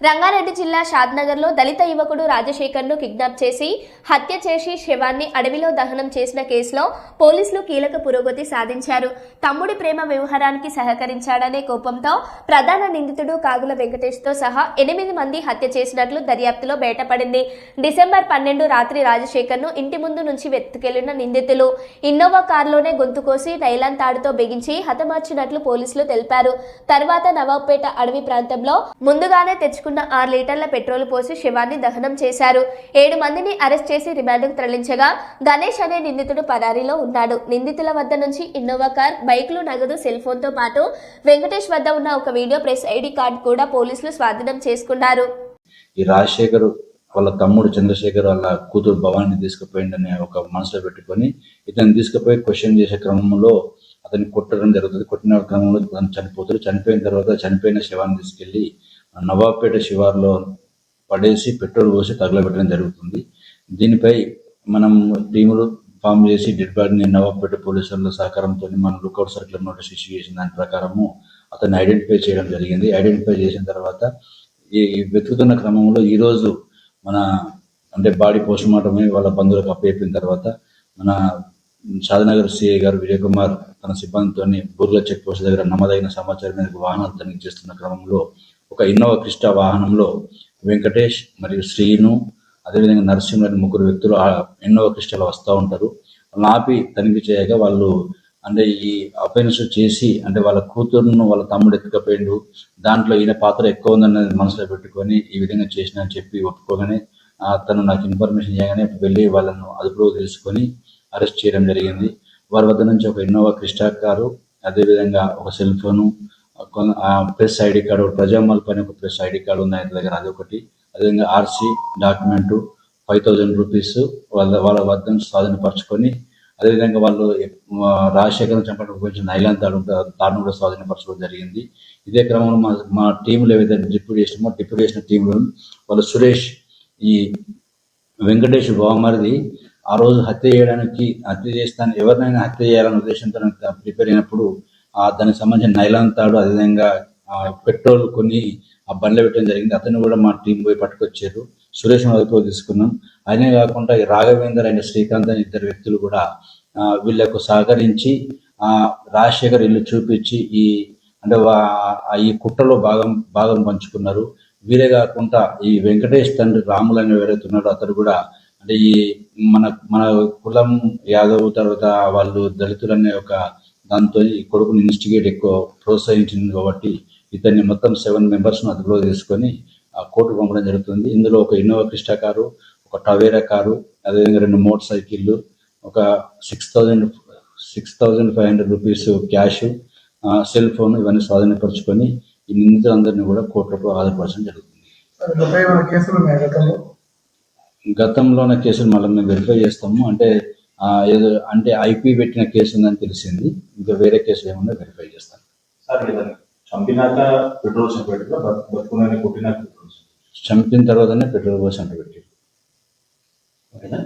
రంగారెడ్డి జిల్లా షాద్నగర్లో దళిత యువకుడు రాజశేఖర్ను కిడ్నాప్ చేసి హత్య చేసి శవాన్ని అడవిలో దహనం చేసిన కేసులో పోలీసులు కీలక పురోగతి సాధించారు. తమ్ముడి ప్రేమ వ్యవహారానికి సహకరించాడనే కోపంతో ప్రధాన నిందితుడు కాగుల వెంకటేష్తో సహా ఎనిమిది మంది హత్య చేసినట్లు దర్యాప్తులో బయటపడింది. డిసెంబర్ పన్నెండు రాత్రి రాజశేఖర్ను ఇంటి ముందు నుంచి వెతుకెళ్ళిన నిందితులు ఇన్నోవా కారులోనే గొంతు కోసి నైలాన్ తాడుతో బిగించి హతమార్చినట్లు పోలీసులు తెలిపారు. తర్వాత నవాబ్పేట అడవి ప్రాంతంలో ముందుగానే తెచ్చుకున్న ఆరు లీటర్ల పెట్రోల్ పోసి శవాన్ని దహనం చేశారు. ఏడు మందిని అరెస్ట్ చేసి రిమాండ్కు తరలించగా గణేష్ అనే నిందితుడు పరారీలో ఉన్నాడు. నిందితుల వద్ద నుంచి ఇన్నోవా కార్ బైక్లు నగదు సెల్ ఫోన్తో పాటు వెంకటేష్ వద్ద ఉన్న ఒక వీడియో ప్రెస్ ఐడి కార్డు కూడా పోలీసులు స్వాధీనం చేసుకున్నారు. ఈ రాజశేఖర్ వాళ్ళ తమ్ముడు చంద్రశేఖర్ వాళ్ళ కూతురు భవాని తీసుకుపోయిండని ఒక మనసులో పెట్టుకొని ఇతను తీసుకుపోయి క్వశ్చన్ చేసే క్రమంలో అతన్ని కొట్టడం జరుగుతుంది. కొట్టిన క్రమంలో అతను చనిపోతారు చనిపోయిన తర్వాత చనిపోయిన శవాన్ని తీసుకెళ్ళి నవాబ్పేట శివార్లో పడేసి పెట్రోల్ పోసి తగలబెట్టడం జరుగుతుంది. దీనిపై మనం టీములు ఫామ్ చేసి డెడ్ బాడీని నవాబ్పేట పోలీసుల సహకారంతో మనం లుకౌట్ సర్కిల్ నోటీస్ ఇష్యూ చేసిన దాని ప్రకారము అతన్ని ఐడెంటిఫై చేయడం జరిగింది. ఐడెంటిఫై చేసిన తర్వాత ఈ వెతుకుతున్న క్రమంలో ఈరోజు మన అంటే బాడీ పోస్ట్ మార్టం వాళ్ళ బంధువులకు అప్పయిపోయిన తర్వాత మన షాదనగర్ సిఐ గారు విజయ్ కుమార్ తన సిబ్బందితో బూర్ల చెక్ పోస్ట్ దగ్గర నమ్మదగిన సమాచారం మేరకు వాహనాలు తనిఖీ చేస్తున్న క్రమంలో ఒక ఇన్నోవా క్రిస్టా వాహనంలో వెంకటేష్ మరియు శ్రీను అదేవిధంగా నరసింహ అనే ముగ్గురు వ్యక్తులు ఇన్నోవా క్రిస్టాలో వస్తూ ఉంటారు. వాళ్ళని ఆపి తనిఖీ చేయగా వాళ్ళు అంటే ఈ అఫెన్స్ చేసి అంటే వాళ్ళ కూతురును వాళ్ళ తమ్ముడు ఎత్తుకపోయిండు. దాంట్లో ఈయన పాత్ర ఎక్కువ ఉందన్నది మనసులో పెట్టుకొని ఈ విధంగా చేసిన అని చెప్పి ఒప్పుకోగానే తను నాకు ఇన్ఫర్మేషన్ చేయగానే వెళ్ళి వాళ్ళను అదుపులో తీసుకొని అరెస్ట్ చేయడం జరిగింది. వారి వద్ద నుంచి ఒక ఇన్నోవా క్రిస్టా కారు అదేవిధంగా ఒక సెల్ ఫోను కొన- ఆ ప్రెస్ ఐడి కార్డు ఒక ప్రజామాల్ పైన ఒక ప్రెస్ ఐడి కార్డు ఉంది ఆయన దగ్గర అదొకటి. అదేవిధంగా RC document five thousand rupees వాళ్ళ వాళ్ళ వద్ద స్వాధీనపరచుకొని అదేవిధంగా వాళ్ళు రాజశేఖరం చంపడానికి ఉపయోగించిన నైలాన్ తాడు ఉంటే తాడును కూడా స్వాధీనపరచడం జరిగింది. ఇదే క్రమంలో మా మా టీంలో ఏవైతే డిప్యూట్ చేసినామో డిప్యూట్ చేసిన టీంలో వాళ్ళు సురేష్ ఈ వెంకటేష్ బావమరిది ఆ రోజు హత్య చేయడానికి హత్య చేస్తాను ఎవరినైనా హత్య చేయాలనే ఉద్దేశంతో ప్రిపేర్ అయినప్పుడు ఆ దానికి సంబంధించిన నైలాన్ తాడు అదేవిధంగా పెట్రోల్ కొన్ని ఆ బండ్లో పెట్టడం జరిగింది. అతను కూడా మా టీం పోయి పట్టుకొచ్చారు. సురేష్ అదుపులో తీసుకున్నాం. అదే కాకుండా ఈ రాఘవేందర్ అండ్ శ్రీకాంత్ అనే ఇద్దరు వ్యక్తులు కూడా వీళ్ళకు సహకరించి ఆ రాజశేఖర్ ఇల్లు చూపించి ఈ అంటే ఆ ఈ కుట్రలో భాగం భాగం పంచుకున్నారు. వీరే కాకుండా ఈ వెంకటేష్ తండ్రి రాములు అని ఎవరైతే అతడు కూడా అంటే ఈ మన మన కులం యాదవ్ తర్వాత వాళ్ళు దళితులు అనే ఒక దాంతో ఈ కొడుకుని ఇన్వెస్టిగేట్ ఎక్కువ ప్రోత్సహించింది కాబట్టి ఇతన్ని మొత్తం సెవెన్ మెంబర్స్ను అదుపులో తీసుకొని ఆ కోర్టు పంపడం జరుగుతుంది. ఇందులో ఒక ఇన్నోవా క్రిస్టా కారు ఒక టవేరా కారు అదేవిధంగా రెండు మోటార్ సైకిళ్ళు ఒక six thousand six thousand five hundred rupees cash cell phone ఇవన్నీ స్వాధీనపరుచుకొని ఈ నిందితులందరినీ కూడా కోర్టులో హాజరుపరచడం జరుగుతుంది సార్ గత ఏమైనా కేసులు ఉన్నాయి గతంలో ఉన్న కేసులు మళ్ళీ మేము వెరిఫై చేస్తాము. అంటే ఏదో అంటే ఐపీ పెట్టిన కేసు ఉందని తెలిసింది. ఇంకా వేరే కేసులు ఏమన్నా వెరిఫై చేస్తాం. సార్ లేదండి చంపినాక పెట్రోల్ చంపిన తర్వాతనే పెట్రోల్ పోసి అంట పెట్టి ఓకేనా?